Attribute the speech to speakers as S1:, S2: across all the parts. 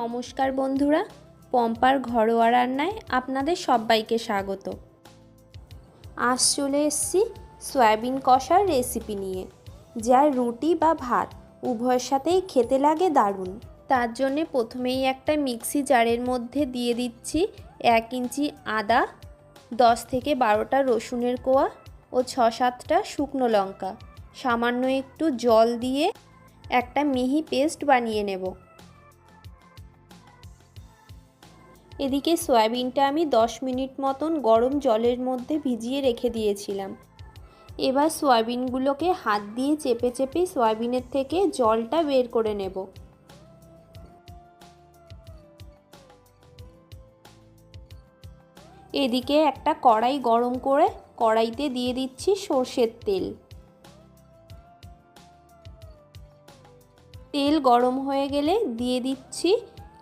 S1: নমস্কার বন্ধুরা, পম্পার ঘরোয়া রান্নায় আপনাদের সবাইকে স্বাগত। আজ চলে এসেছি সয়াবিন কষার রেসিপি নিয়ে, যা রুটি বা ভাত, উভয়ের সাথেই খেতে লাগে দারুণ। তার জন্যে প্রথমেই একটা মিক্সি জারের মধ্যে দিয়ে দিচ্ছি এক ইঞ্চি আদা, দশ থেকে বারোটা রসুনের কোয়া ও ছ সাতটা শুকনো লঙ্কা। সামান্য একটু জল দিয়ে একটা মিহি পেস্ট বানিয়ে নেব। এদিকে সয়াবিনটা আমি 10 মিনিট মতন গরম জলের মধ্যে ভিজিয়ে রেখে দিয়েছিলাম। এবার সয়াবিনগুলোকে হাত দিয়ে চেপে চেপে সয়াবিনের থেকে জলটা বের করে নেব। এদিকে একটা কড়াই গরম করে কড়াইতে দিয়ে দিচ্ছি সর্ষের তেল। তেল গরম হয়ে গেলে দিয়ে দিচ্ছি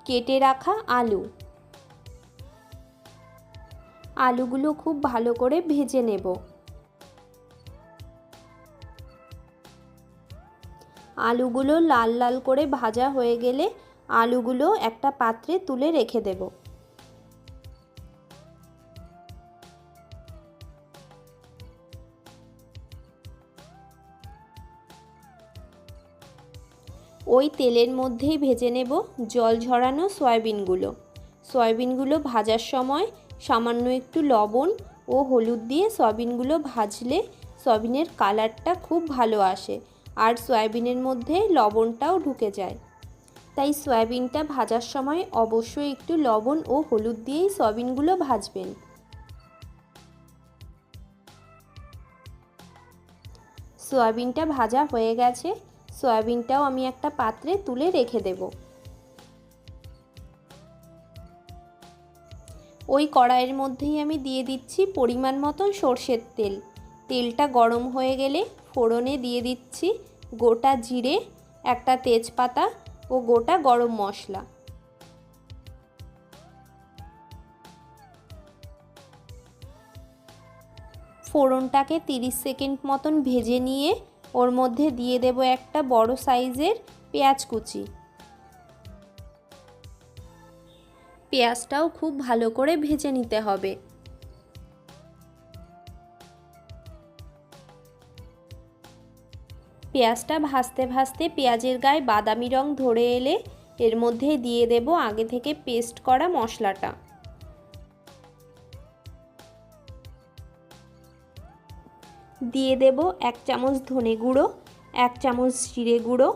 S1: কেটে রাখা আলু। আলুগুলো খুব ভালো করে ভেজে নেব। আলুগুলো লাল লাল করে ভাজা হয়ে গেলে আলুগুলো একটা পাত্রে তুলে রেখে দেব। ওই তেলের মধ্যেই ভেজে নেব জল ঝরানো সয়াবিনগুলো। সয়াবিনগুলো ভাজার সময় সামান্য একটু লবণ ও হলুদ দিয়ে সয়াবিনগুলো ভাজলে সয়াবিনের কালারটা খুব ভালো আসে আর সয়াবিনের মধ্যে লবণটাও ঢুকে যায়। তাই সয়াবিনটা ভাজার সময় অবশ্যই একটু লবণ ও হলুদ দিয়েই সয়াবিনগুলো ভাজবেন। সয়াবিনটা ভাজা হয়ে গেছে, সয়াবিনটাও আমি একটা পাত্রে তুলে রেখে দেবো। ওই কড়াইয়ের মধ্যেই আমি দিয়ে দিচ্ছি পরিমাণ মতন সর্ষের তেল। তেলটা গরম হয়ে গেলে ফোড়নে দিয়ে দিচ্ছি গোটা জিরে, একটা তেজপাতা ও গোটা গরম মশলা। ফোড়নটাকে 30 সেকেন্ড মতন ভেজে নিয়ে ওর মধ্যে দিয়ে দেব একটা বড় সাইজের পেঁয়াজ কুচি। পেঁয়াজটাও খুব ভালো করে ভেজে নিতে হবে। পেঁয়াজটা ভাজতে ভাজতে পেঁয়াজের গায়ে বাদামি রং ধরে এলে এর মধ্যে দিয়ে দেব আগে থেকে পেস্ট করা মশলাটা। দিয়ে দেব এক চামচ ধনে গুঁড়ো, এক চামচ জিরে গুঁড়ো,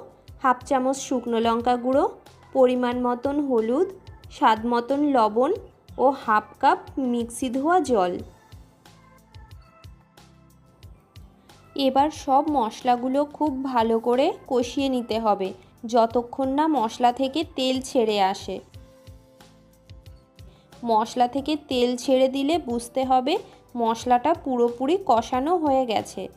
S1: হাফ চামচ শুকনো লঙ্কা গুঁড়ো, পরিমাণ মতন হলুদ স্বাদ মতন লবণ ও হাফ কাপ মিক্সি ধোয়া জল। এবার সব মশলাগুলো খুব ভালো করে কষিয়ে নিতে হবে, যতক্ষণ না মশলা থেকে তেল ছেড়ে আসে। মশলা থেকে তেল ছেড়ে দিলে বুঝতে হবে মশলাটা পুরোপুরি কষানো হয়ে গেছে।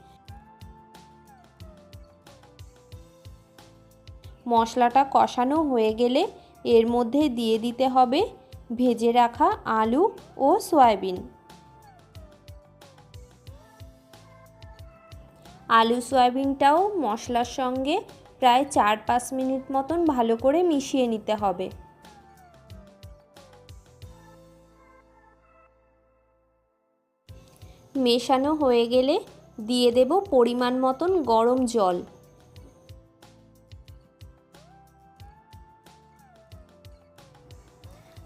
S1: মশলাটা কষানো হয়ে গেলে এর মধ্যে দিয়ে দিতে হবে ভেজে রাখা আলু ও সয়াবিন। আলু সয়াবিনটাও মশলার সঙ্গে প্রায় চার পাঁচ মিনিট মতন ভালো করে মিশিয়ে নিতে হবে। মেশানো হয়ে গেলে দিয়ে দেব পরিমাণ মতন গরম জল।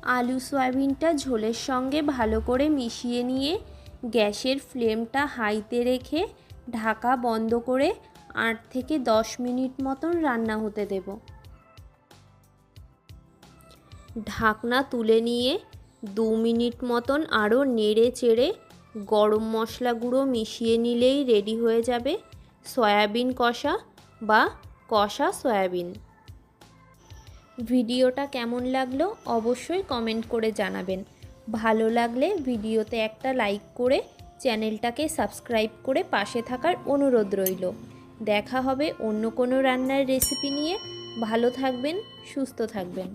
S1: আলু সয়াবিনটা ঝোলের সঙ্গে ভালো করে মিশিয়ে নিয়ে গ্যাসের ফ্লেমটা হাইতে রেখে ঢাকা বন্ধ করে আট থেকে দশ মিনিট মতন রান্না হতে দেব। ঢাকনা তুলে নিয়ে দু মিনিট মতন আরও নেড়ে চেড়ে গরম মশলা গুঁড়ো মিশিয়ে নিলেই রেডি হয়ে যাবে সয়াবিন কষা বা কষা সয়াবিন। ভিডিওটা কেমন লাগল অবশ্যই কমেন্ট করে জানাবেন। ভালো লাগলে ভিডিওতে একটা লাইক করে চ্যানেলটাকে সাবস্ক্রাইব করে পাশে থাকার অনুরোধ রইল। দেখা হবে অন্য কোনো রান্নার রেসিপি নিয়ে। ভালো থাকবেন, সুস্থ থাকবেন।